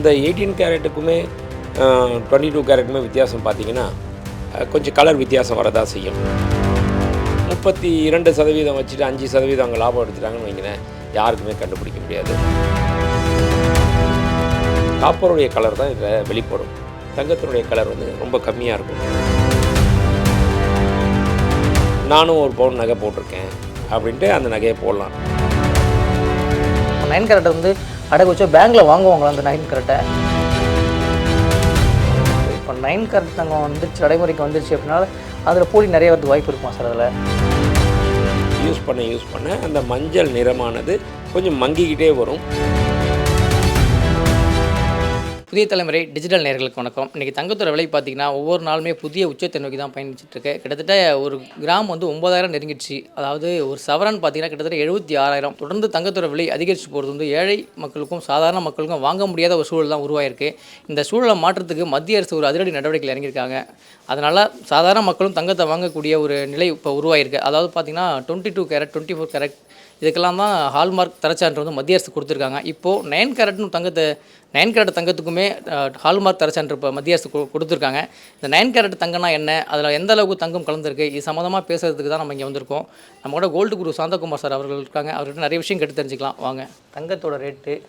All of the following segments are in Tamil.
அந்த எயிட்டீன் கேரட்டுக்குமே டுவெண்ட்டி டூ கேரட்டுமே வித்தியாசம் பார்த்தீங்கன்னா கொஞ்சம் கலர் வித்தியாசம் வரதா செய்யும். முப்பத்தி இரண்டு சதவீதம் வச்சுட்டு அஞ்சு சதவீதம் அவங்க லாபம் எடுத்துட்டாங்கன்னு வைங்களேன் யாருக்குமே கண்டுபிடிக்க முடியாது. காப்பருடைய கலர் தான் இதில் வெளிப்படும். தங்கத்தினுடைய கலர் வந்து ரொம்ப கம்மியாக இருக்கும். நானும் ஒரு பவுன் நகை போட்டிருக்கேன் அப்படின்ட்டு அந்த நகையை போடலாம். நைன் கேரட்டை வந்து அடகு வச்சா பேங்க்கில் வாங்குவாங்களா அந்த நைன் கரெக்டை இப்போ நைன் கரெக்ட் தங்கம் வந்துருச்சு நடைமுறைக்கு வந்துருச்சு அப்படின்னால அதில் போலி நிறைய வரது வாய்ப்பு இருக்குமா சார் அதில்? யூஸ் பண்ண யூஸ் பண்ண. அந்த மஞ்சள் நிறமானது கொஞ்சம் மங்கிக்கிட்டே வரும். புதிய தலைமுறை டிஜிட்டல் நேர்களுக்கு வணக்கம். இன்றைக்கி தங்கத்தோட விலை பார்த்தீங்கன்னா ஒவ்வொரு நாளுமே புதிய உச்சத்தை நோக்கி தான் பயணிச்சிட்ருக்கு கிட்டத்தட்ட ஒரு கிராம் வந்து ஒம்பதாயிரம் நெருங்கிடுச்சு. அதாவது ஒரு சவரன் பார்த்திங்கன்னா கிட்டத்தட்ட எழுபத்தி ஆறாயிரம். தொடர்ந்து தங்கத்தோட விலை அதிகரித்து போகிறது வந்து ஏழை மக்களுக்கும் சாதாரண மக்களுக்கும் வாங்க முடியாத ஒரு சூழல் தான் உருவாயிருக்கு. இந்த சூழலை மாற்றத்துக்கு மத்திய அரசு ஒரு அதிரடி நடவடிக்கைகள் இறங்கியிருக்காங்க. அதனால் சாதாரண மக்களும் தங்கத்தை வாங்கக்கூடிய ஒரு நிலை இப்போ உருவாயிருக்கு. அதாவது பார்த்தீங்கன்னா twenty two carat twenty four carat இதுக்கெல்லாம் தான் ஹால்மார்க் தரச்சான்று வந்து மத்திய அரசு கொடுத்துருக்காங்க. இப்போது நைன் கேரட்னு தங்கத்தை நைன் கேரட் தங்கத்துக்குமே ஹால்மார்க் தரச்சான்று இப்போ மத்திய அரசு கொ- கொடுத்துருக்காங்க. இந்த நைன் கேரட் தங்கம்னா என்ன? அதில் எந்த அளவுக்கு தங்கம் கலந்துருக்கு? இது சம்மந்தமாக பேசுறதுக்கு தான் நம்ம இங்கே வந்திருக்கோம். நம்ம கூட கோல்டு குரு சாந்தகுமார் சார் அவர்கள் இருக்காங்க. அவர்கிட்ட நிறைய விஷயம் கேட்டு தெரிஞ்சுக்கலாம். வாங்க. தங்கத்தோட ரேட்டு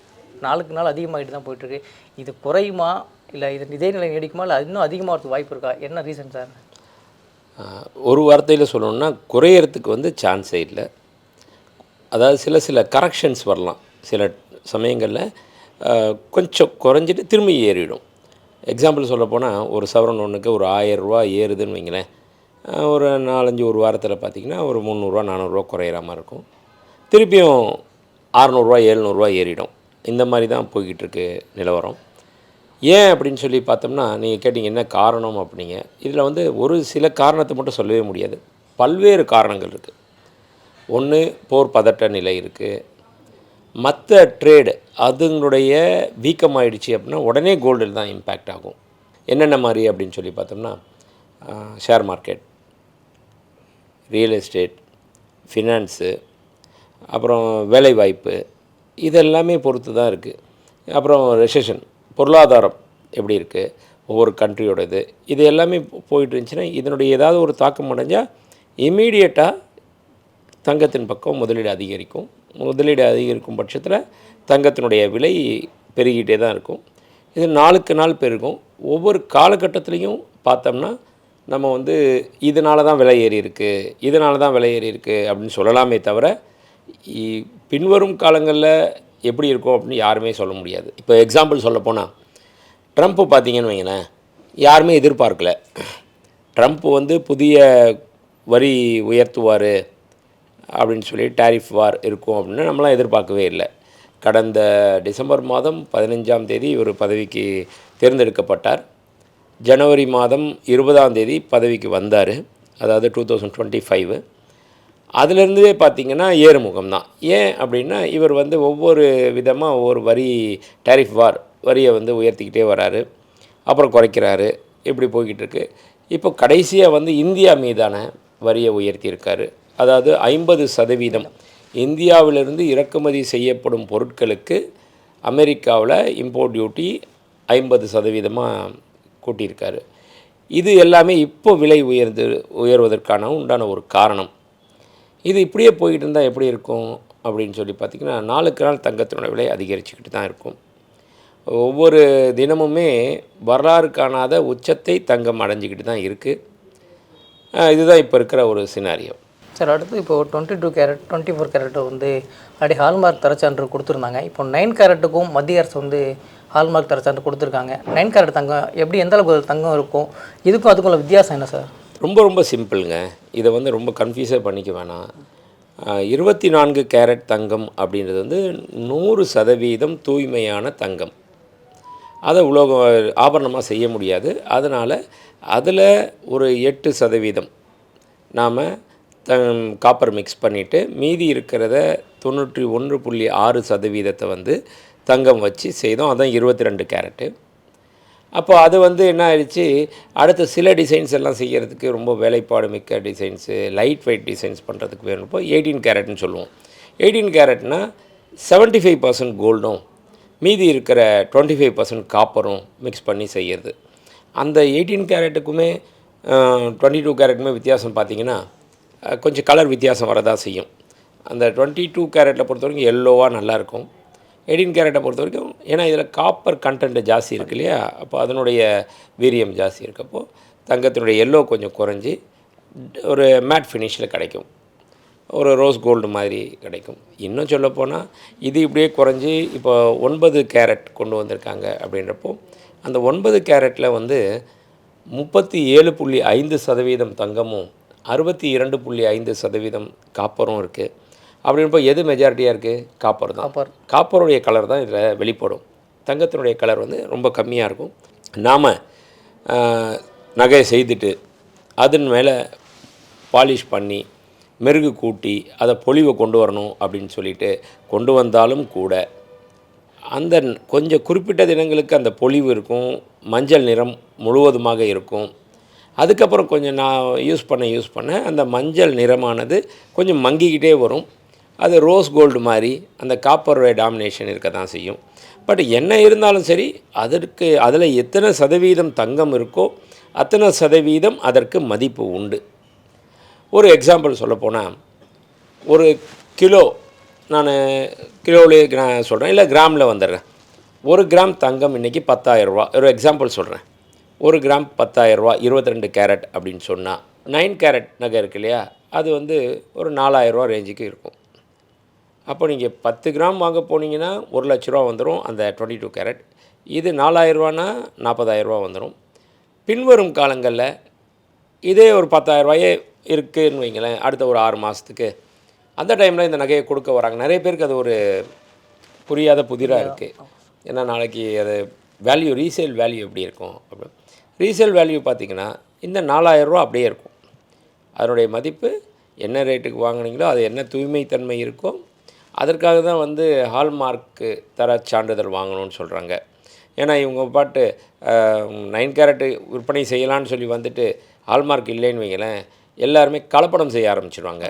நாளுக்கு நாள் அதிகமாகிட்டு தான் போயிட்டுருக்கு இது குறையுமா? இல்லை இது இதே நிலை நீடிக்குமா? இல்லை இன்னும் அதிகமாகிறதுக்கு வாய்ப்பு இருக்கா? என்ன ரீசன் சார் ஒரு வார்த்தையில் சொல்லணும்னா குறையறதுக்கு வந்து சான்ஸே இல்லை. அதாவது சில சில கரெக்ஷன்ஸ் வரலாம். சில சமயங்களில் கொஞ்சம் குறைஞ்சிட்டு திரும்பி ஏறிடும். எக்ஸாம்பிள் சொல்லப்போனால் ஒரு சவரன் ஒன்றுக்கு ஒரு ஆயரூவா ஏறுதுன்னு வைங்களேன். ஒரு நாலஞ்சு ஒரு வாரத்தில் பார்த்திங்கன்னா ஒரு முந்நூறுரூவா நானூறுரூவா குறையிற மாதிரி இருக்கும். திருப்பியும் அறநூறுவா எழுநூறுவா ஏறிடும். இந்த மாதிரி தான் போய்கிட்டு இருக்கு நிலவரம். ஏன் அப்படின்னு சொல்லி பார்த்தோம்னா நீங்கள் கேட்டிங்க என்ன காரணம் அப்படிங்க. இதில் வந்து ஒரு சில காரணத்தை மட்டும் சொல்லவே முடியாது. பல்வேறு காரணங்கள் இருக்குது ஒன்று போர் பதட்ட நிலை இருக்குது மற்ற ட்ரேடு அதுங்களுடைய வீக்கமாகிடுச்சு அப்படின்னா உடனே கோல்டில் தான் இம்பேக்ட் ஆகும். என்னென்ன மாதிரி அப்படின்னு சொல்லி பார்த்தோம்னா share market real estate finance அப்புறம் வேலைவாய்ப்பு இதெல்லாமே பொறுத்து தான் இருக்குது அப்புறம் ரெசெஷன் பொருளாதாரம் எப்படி இருக்குது ஒவ்வொரு கண்ட்ரியோடது இது எல்லாமே போயிட்டு இருந்துச்சுன்னா இதனுடைய ஏதாவது ஒரு தாக்கம் அடைஞ்சால் இமீடியட்டாக தங்கத்தின் பக்கம் முதலீடு அதிகரிக்கும். முதலீடு அதிகரிக்கும் பட்சத்தில் தங்கத்தினுடைய விலை பெருகிட்டே தான் இருக்கும். இது நாளுக்கு நாள் பெருகும். ஒவ்வொரு காலகட்டத்துலேயும் பார்த்தோம்னா நம்ம வந்து இதனால தான் விலை ஏறி இருக்குது இதனால தான் விலை ஏறி இருக்குது அப்படின்னு சொல்லலாமே தவிர இ- பின்வரும் காலங்களில் எப்படி இருக்கும் அப்படின்னு யாருமே சொல்ல முடியாது. இப்போ எக்ஸாம்பிள் சொல்ல போனால் ட்ரம்ப்பு பார்த்தீங்கன்னு வைங்களேன் யாருமே எதிர்பார்க்கல. ட்ரம்ப் வந்து புதிய வரி உயர்த்துவார். அப்படின்னு சொல்லி டேரிஃப் வார் இருக்கும் அப்படின்னு நம்மளாம் எதிர்பார்க்கவே இல்லை. கடந்த டிசம்பர் மாதம் பதினஞ்சாம் தேதி இவர் பதவிக்கு தேர்ந்தெடுக்கப்பட்டார். ஜனவரி மாதம் இருபதாம் தேதி பதவிக்கு வந்தார். அதாவது டூ தௌசண்ட் டுவெண்ட்டி ஃபைவ் அதுலேருந்தே பார்த்தீங்கன்னா ஏறுமுகம் தான். ஏன் அப்படின்னா இவர் வந்து ஒவ்வொரு விதமாக ஒவ்வொரு வரி டேரிஃப் வார் வரியை வந்து உயர்த்திக்கிட்டே வராரு. அப்புறம் குறைக்கிறாரு. இப்படி போய்கிட்டு இருக்கு. இப்போ கடைசியாக வந்து இந்தியா மீதான வரியை உயர்த்தியிருக்காரு. அதாவது ஐம்பது சதவீதம். இந்தியாவிலிருந்து இறக்குமதி செய்யப்படும் பொருட்களுக்கு அமெரிக்காவில் இம்போர்ட் டியூட்டி ஐம்பது சதவீதமாக கூட்டியிருக்காரு. இது எல்லாமே இப்போ விலை உயர்ந்து உயர்வதற்கான உண்டான ஒரு காரணம். இது இப்படியே போய்கிட்டு இருந்தால் எப்படி இருக்கும்? அப்படின்னு சொல்லி பார்த்திங்கன்னா நாளுக்கு நாள் தங்கத்தினோட விலை அதிகரிச்சுக்கிட்டு தான் இருக்கும். ஒவ்வொரு தினமுமே வரலாறு காணாத உச்சத்தை தங்கம் அடைஞ்சிக்கிட்டு தான் இருக்குது இதுதான் இப்போ இருக்கிற ஒரு சினாரியோ சார் அடுத்து இப்போ twenty two carat twenty four carat வந்து அப்படி ஹால்மார்க் தரச்சான்று கொடுத்துருந்தாங்க. இப்போ நைன் கேரட்டுக்கும் மத்திய அரசு வந்து ஹால்மார்க் தரச்சான்று கொடுத்துருக்காங்க. நைன் கேரட் தங்கம் எப்படி எந்த அளவுக்கு தங்கம் இருக்கும்? இதுக்கும் அதுக்குள்ள வித்தியாசம் என்ன சார் ரொம்ப ரொம்ப சிம்பிளுங்க இதை வந்து ரொம்ப கன்ஃபியூஸே பண்ணிக்க வேணாம். இருபத்தி நான்கு கேரட் தங்கம் அப்படின்றது வந்து நூறு சதவீதம் தூய்மையான தங்கம். அதை உலோக ஆபரணமாக செய்ய முடியாது. அதனால் அதில் ஒரு எட்டு சதவீதம் நாம் காப்பர் மிக்ஸ் பண்ணிவிட்டு மீதி இருக்கிறத தொண்ணூற்றி ஒன்று புள்ளி ஆறு சதவீதத்தை வந்து தங்கம் வச்சு செய்தோம். அதான் இருபத்தி ரெண்டு கேரட்டு. அப்போ அது வந்து என்ன ஆயிடுச்சு? அடுத்த சில டிசைன்ஸ் எல்லாம் செய்கிறதுக்கு ரொம்ப வேலைப்பாடு மிக்க டிசைன்ஸு லைட் வெயிட் டிசைன்ஸ் பண்ணுறதுக்கு வேணும்ப்போ எயிட்டீன் கேரட்னு சொல்லுவோம். எயிட்டீன் கேரட்னா செவன்ட்டி ஃபைவ் பர்சன்ட் கோல்டும் மீதி இருக்கிற டுவெண்ட்டி ஃபைவ் பர்சன்ட் காப்பரும் மிக்ஸ் பண்ணி செய்கிறது அந்த எயிட்டீன் கேரட்டுக்குமே டுவெண்ட்டி டூ கேரட்டுமே வித்தியாசம் பார்த்திங்கன்னா கொஞ்சம் கலர் வித்தியாசம் வரதா செய்யும். அந்த டுவெண்ட்டி டூ கேரட்டில் பொறுத்த வரைக்கும் எல்லோவாக நல்லாயிருக்கும். எயிட்டீன் கேரட்டை பொறுத்த வரைக்கும் ஏன்னா இதில் காப்பர் கண்டென்ட் ஜாஸ்தி இருக்கு இல்லையா? அப்போ அதனுடைய வீரியம் ஜாஸ்தி இருக்கப்போ தங்கத்தினுடைய எல்லோ கொஞ்சம் குறைஞ்சி ஒரு மேட் ஃபினிஷில் கிடைக்கும். ஒரு ரோஸ் கோல்டு மாதிரி கிடைக்கும். இன்னும் சொல்லப்போனால் இது இப்படியே குறைஞ்சி இப்போ ஒன்பது கேரட் கொண்டு வந்திருக்காங்க அப்படின்றப்போ அந்த ஒன்பது கேரட்டில் வந்து முப்பத்தி ஏழு புள்ளி ஐந்து சதவீதம் தங்கமும் அறுபத்தி இரண்டு புள்ளி ஐந்து சதவீதம் காப்பரும் இருக்குது அப்படின்றப்போ எது மெஜாரிட்டியாக இருக்குது காப்பர் தான். காப்பர். காப்பருடைய கலர் தான் இதில் வெளிப்படும். தங்கத்தினுடைய கலர் வந்து ரொம்ப கம்மியாக இருக்கும். நாம் நகையை செய்துட்டு அதன் மேலே பாலிஷ் பண்ணி மெருகு கூட்டி அதை பொலிவை கொண்டு வரணும் அப்படின்னு சொல்லிட்டு கொண்டு வந்தாலும் கூட அந்த கொஞ்சம் குறிப்பிட்ட தினங்களுக்கு அந்த பொலிவு இருக்கும். மஞ்சள் நிறம் முழுவதுமாக இருக்கும். அதுக்கப்புறம் கொஞ்சம் நான் யூஸ் பண்ண யூஸ் பண்ண அந்த மஞ்சள் நிறமானது கொஞ்சம் மங்கிக்கிட்டே வரும். அது ரோஸ் கோல்டு மாதிரி அந்த காப்பர் டாமினேஷன் இருக்க தான் செய்யும். பட் என்ன இருந்தாலும் சரி அதற்கு அதில் எத்தனை சதவீதம் தங்கம் இருக்கோ அத்தனை சதவீதம் அதற்கு மதிப்பு உண்டு. ஒரு எக்ஸாம்பிள் சொல்லப்போனால் ஒரு கிலோ நான் கிலோவிலே நான் சொல்கிறேன் இல்லை கிராமில் வந்துடுறேன். ஒரு கிராம் தங்கம் இன்றைக்கி பத்தாயிரரூவா ஒரு எக்ஸாம்பிள் சொல்கிறேன் ஒரு கிராம் பத்தாயிரரூவா இருபத்தி ரெண்டு கேரட் அப்படின்னு சொன்னால் நைன் கேரட் நகை இருக்கு இல்லையா? அது வந்து ஒரு நாலாயிரரூவா ரேஞ்சுக்கு இருக்கும். அப்போ நீங்கள் பத்து கிராம் வாங்க போனீங்கன்னா ஒரு லட்ச ரூபா வந்துடும் அந்த டுவெண்ட்டி டூ கேரட். இது நாலாயிரரூவானா நாற்பதாயிரரூவா வந்துடும் பின்வரும் காலங்களில் இதே ஒரு பத்தாயிரரூவாயே இருக்குன்னு வைங்களேன் அடுத்த ஒரு ஆறு மாதத்துக்கு அந்த டைமில் இந்த நகையை கொடுக்க வராங்க. நிறைய பேருக்கு அது ஒரு புரியாத புதிராக இருக்குது ஏன்னா நாளைக்கு அது வேல்யூ ரீசேல் வேல்யூ எப்படி இருக்கும்? அப்படின்னு ரீசேல் வேல்யூ பார்த்திங்கன்னா இந்த நாலாயிரரூவா அப்படியே இருக்கும். அதனுடைய மதிப்பு என்ன ரேட்டுக்கு வாங்குனீங்களோ அது என்ன தூய்மைத்தன்மை இருக்கோ அதற்காக தான் வந்து ஹால்மார்க்கு தர சான்றிதழ் வாங்கணும்னு சொல்கிறாங்க ஏன்னா இவங்க பாட்டு நைன் கேரட்டு விற்பனை செய்யலான்னு சொல்லி வந்துட்டு ஹால்மார்க் இல்லைன்னு வைங்களேன் எல்லாருமே கலப்படம் செய்ய ஆரம்பிச்சிடுவாங்க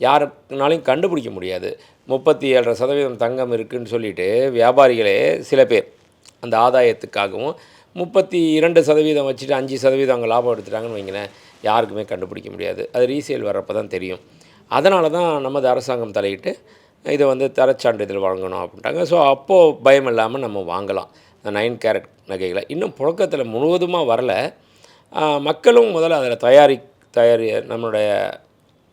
யாருக்குனாலையும் கண்டுபிடிக்க முடியாது. முப்பத்தி ஏழரை சதவீதம் தங்கம் இருக்குன்னு சொல்லிட்டு வியாபாரிகளே சில பேர் அந்த ஆதாயத்துக்காகவும் முப்பத்தி இரண்டு சதவீதம் வச்சுட்டு அஞ்சு சதவீதம் அவங்க லாபம் எடுத்துட்டாங்கன்னு வைங்களேன் யாருக்குமே கண்டுபிடிக்க முடியாது. அது ரீசேல் வர்றப்போ தான் தெரியும். அதனால தான் நமது அரசாங்கம் தலையிட்டு இதை வந்து தரச்சான்றிதழ் வழங்கணும் அப்படின்ட்டாங்க. ஸோ அப்போது பயம் இல்லாமல் நம்ம வாங்கலாம். இந்த நைன் கேரட் நகைகளை. இன்னும் புழக்கத்தில் முழுவதுமாக வரல. மக்களும் முதல்ல அதில் தயாரி தயாரி நம்மளுடைய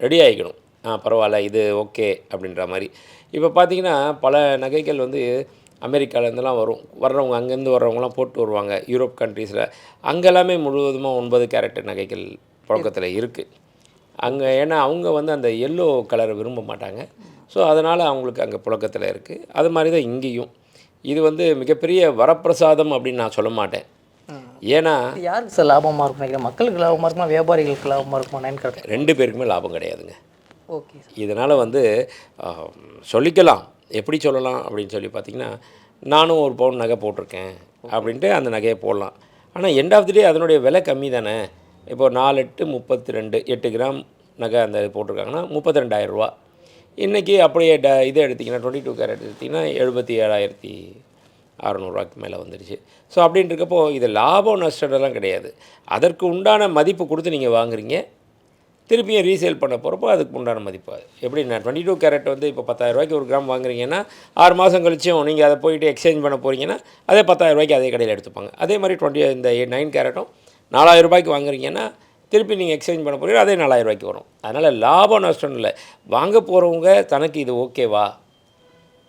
ரெடி ஆகிக்கணும் பரவாயில்ல இது ஓகே அப்படின்ற மாதிரி. இப்போ பார்த்தீங்கன்னா பல நகைகள் வந்து அமெரிக்காலேருந்துலாம் வரும். வர்றவங்க அங்கேருந்து வர்றவங்கலாம் போட்டு வருவாங்க. யூரோப் கண்ட்ரீஸில். அங்கே எல்லாமே முழுவதுமாக ஒன்பது கேரட் நகைகள் புழக்கத்தில் இருக்குது அங்கே ஏன்னா அவங்க வந்து அந்த எல்லோ கலரை விரும்ப மாட்டாங்க. ஸோ அதனால் அவங்களுக்கு அங்கே புழக்கத்தில் இருக்குது அது மாதிரி தான் இங்கேயும். இது வந்து மிகப்பெரிய வரப்பிரசாதம் அப்படின்னு நான் சொல்ல மாட்டேன். ஏன்னா யாருக்கு சார் லாபமாக இருக்கும் நினைக்கிறேன் மக்களுக்கு லாபமாக இருக்குமா? வியாபாரிகளுக்கு லாபமாக இருக்குமா? நைன் ரெண்டு பேருக்குமே லாபம் கிடையாதுங்க. ஓகே இதனால் வந்து சொல்லிக்கலாம். எப்படி சொல்லலாம் அப்படின்னு சொல்லி பார்த்தீங்கன்னா நானும் ஒரு பவுன் நகை போட்டிருக்கேன் அப்படின்ட்டு அந்த நகையை போடலாம். ஆனால் எண்ட் ஆஃப் தி டே அதனுடைய விலை கம்மி தானே. இப்போது நாலு எட்டு முப்பத்தி ரெண்டு எட்டு கிராம் நகை அந்த போட்டிருக்காங்கன்னா முப்பத்தி ரெண்டாயிரரூவா இன்றைக்கி அப்படியே ட இதை எடுத்திங்கன்னா டுவெண்ட்டி டூ கேரட் எடுத்திங்கன்னா எழுபத்தி ஏழாயிரத்தி அறநூறுவாய்க்கு மேலே வந்துடுச்சு ஸோ அப்படின்ட்டு இருக்கப்போ இது லாபம் நஷ்டம்லாம் கிடையாது. அதற்கு உண்டான மதிப்பு கொடுத்து நீங்கள் வாங்குறீங்க. திருப்பியும் ரீசேல் பண்ண போகிறப்போ அதுக்கு உண்டான மதிப்பு அது. எப்படி நான் டுவெண்ட்டி டூ கேரட் வந்து இப்போ பத்தாயிரரூபாய்க்கு ஒரு கிராம் வாங்குறீங்கன்னா ஆறு மாதம் கழிச்சும் நீங்கள் அதை போயிட்டு எக்ஸ்சேஞ்ச் பண்ண போகிறீங்கன்னா அதே பத்தாயிரரூபாய்க்கு அதே கடையில் எடுத்துப்பாங்க. அதே மாதிரி டுவெண்ட்டி இந்த நைன் கேரட்டும் நாலாயிரம் ரூபாய்க்கு வாங்குறீங்கன்னா திருப்பி நீங்கள் எக்ஸ்சேஞ்ச் பண்ண போகிறீங்க அதே நாலாயிரம் ரூபாய்க்கு வரும். அதனால் லாபம் நஷ்டம் இல்லை. வாங்க போகிறவங்க தனக்கு இது ஓகேவா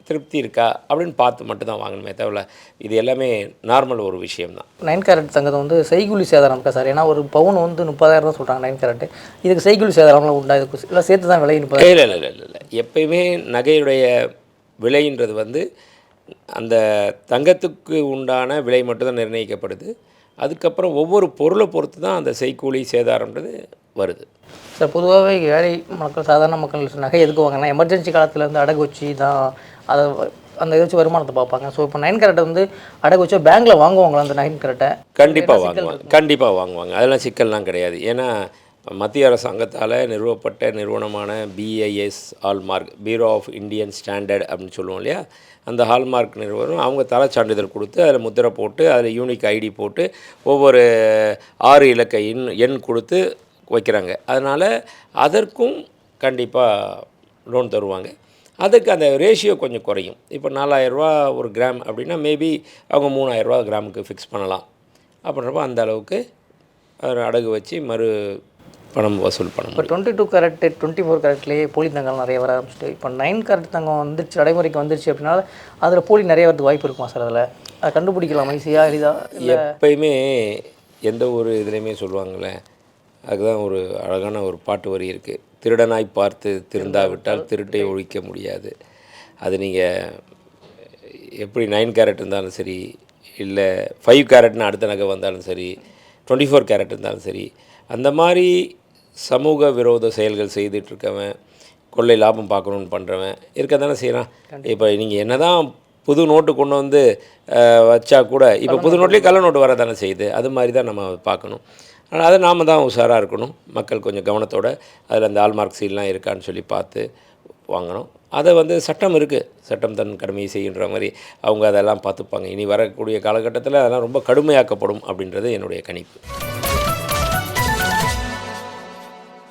திருப்தி இருக்கா அப்படின்னு பார்த்து மட்டும் தான் வாங்கணுமே தவிர இது எல்லாமே நார்மல் ஒரு விஷயம்தான். நைன் கேரட் தங்கத்தை வந்து செய்கூலி சேதாரம் இருக்கா சார்? ஏன்னா ஒரு பவுன் வந்து முப்பதாயிரம் தான் சொல்கிறாங்க நைன் கேரட் இதுக்கு செய்கூலி சேதாரம்லாம் உண்டா? இதுக்கு இல்லை சேர்த்து தான் விலை இல்லை இல்லை இல்லை இல்லை இல்லை. எப்பயுமே நகையுடைய விலைன்றது வந்து அந்த தங்கத்துக்கு உண்டான விலை மட்டும்தான் நிர்ணயிக்கப்படுது. அதுக்கப்புறம் ஒவ்வொரு பொருளை பொறுத்து தான் அந்த செய்கூலி சேதாரம்ன்றது வருது. சார் பொதுவாகவே ஏழை மக்கள் சாதாரண மக்கள் நகை எதுக்கு வாங்கினா எமர்ஜென்சி காலத்தில் வந்து அடகு வச்சு தான் அதை அந்த இதை வச்சு வருமானத்தை பார்ப்பாங்க. ஸோ இப்போ நைன் கேரட்டை வந்து அடகு வச்சு பேங்க்கில் வாங்குவாங்களா அந்த நைன் கேரட்டை கண்டிப்பாக வாங்குவாங்க. கண்டிப்பாக வாங்குவாங்க. அதெல்லாம் சிக்கல்லாம் கிடையாது. ஏன்னா மத்திய அரசாங்கத்தால் நிறுவப்பட்ட நிறுவனமான BIS hallmark bureau of Indian standard அப்படின்னு சொல்லுவோம் இல்லையா? அந்த ஹால்மார்க் நிறுவனம் அவங்க தர சான்றிதழ் கொடுத்து அதில் முத்திரை போட்டு அதில் யூனிக் ஐடி போட்டு ஒவ்வொரு ஆறு இலக்க எண் எண் கொடுத்து வைக்கிறாங்க. அதனால் அதற்கும் கண்டிப்பாக லோன் தருவாங்க. அதுக்கு அந்த ரேஷியோ கொஞ்சம் குறையும். இப்போ நாலாயிரரூவா ஒரு கிராம் அப்படின்னா மேபி அவங்க மூணாயிரரூவா கிராமுக்கு ஃபிக்ஸ் பண்ணலாம். அப்படின்றப்ப அந்த அளவுக்கு அடகு வச்சு மறு பணம் வசூல் பண்ண இப்போ twenty two carat twenty four கேரட்லேயே போலி தங்கம் நிறைய வர ஆரம்பிச்சிட்டு இப்போ நைன் கேரட் தங்கம் வந்துருச்சு நடைமுறைக்கு வந்துருச்சு அப்படின்னா அதில் போலி நிறைய வரதுக்கு வாய்ப்பு இருக்குமா சார் அதில்? அதை கண்டுபிடிக்கலாம் ஈஸியாக எளிதாக எப்பயுமே எந்த ஒரு இதுலேயுமே சொல்லுவாங்களே அதுதான் ஒரு அழகான ஒரு பாட்டு வரி இருக்குது திருடனாய் பார்த்து திருந்தாவிட்டால் திருட்டை ஒழிக்க முடியாது. அது நீங்கள் எப்படி நைன் கேரட் இருந்தாலும் சரி இல்லை ஃபைவ் கேரட்னு அடுத்த நகை வந்தாலும் சரி டுவெண்ட்டி ஃபோர் கேரட் இருந்தாலும் சரி அந்த மாதிரி சமூக விரோத செயல்கள் செய்துட்டு இருக்கவன் கொள்ளை லாபம் பார்க்கணுன்னு பண்ணுறவன் இருக்க தானே செய்கிறான் இப்போ நீங்கள் என்ன தான் புது நோட்டு கொண்டு வந்து வச்சா கூட இப்போ புது நோட்லேயே கள்ள நோட்டு வர தானே செய்யுது. அது மாதிரி தான் நம்ம பார்க்கணும். அதை நாம் தான் உஷாராக இருக்கணும். மக்கள் கொஞ்சம் கவனத்தோடு அதில் அந்த ஆல்மார்க் சீல்லாம் இருக்கான்னு சொல்லி பார்த்து வாங்கணும். அதை வந்து சட்டம் இருக்குது சட்டம் தன் கடமையை செய்கின்ற மாதிரி அவங்க அதெல்லாம் பார்த்துப்பாங்க. இனி வரக்கூடிய காலகட்டத்தில் அதெல்லாம் ரொம்ப கடுமையாக்கப்படும் அப்படின்றது என்னுடைய கணிப்பு.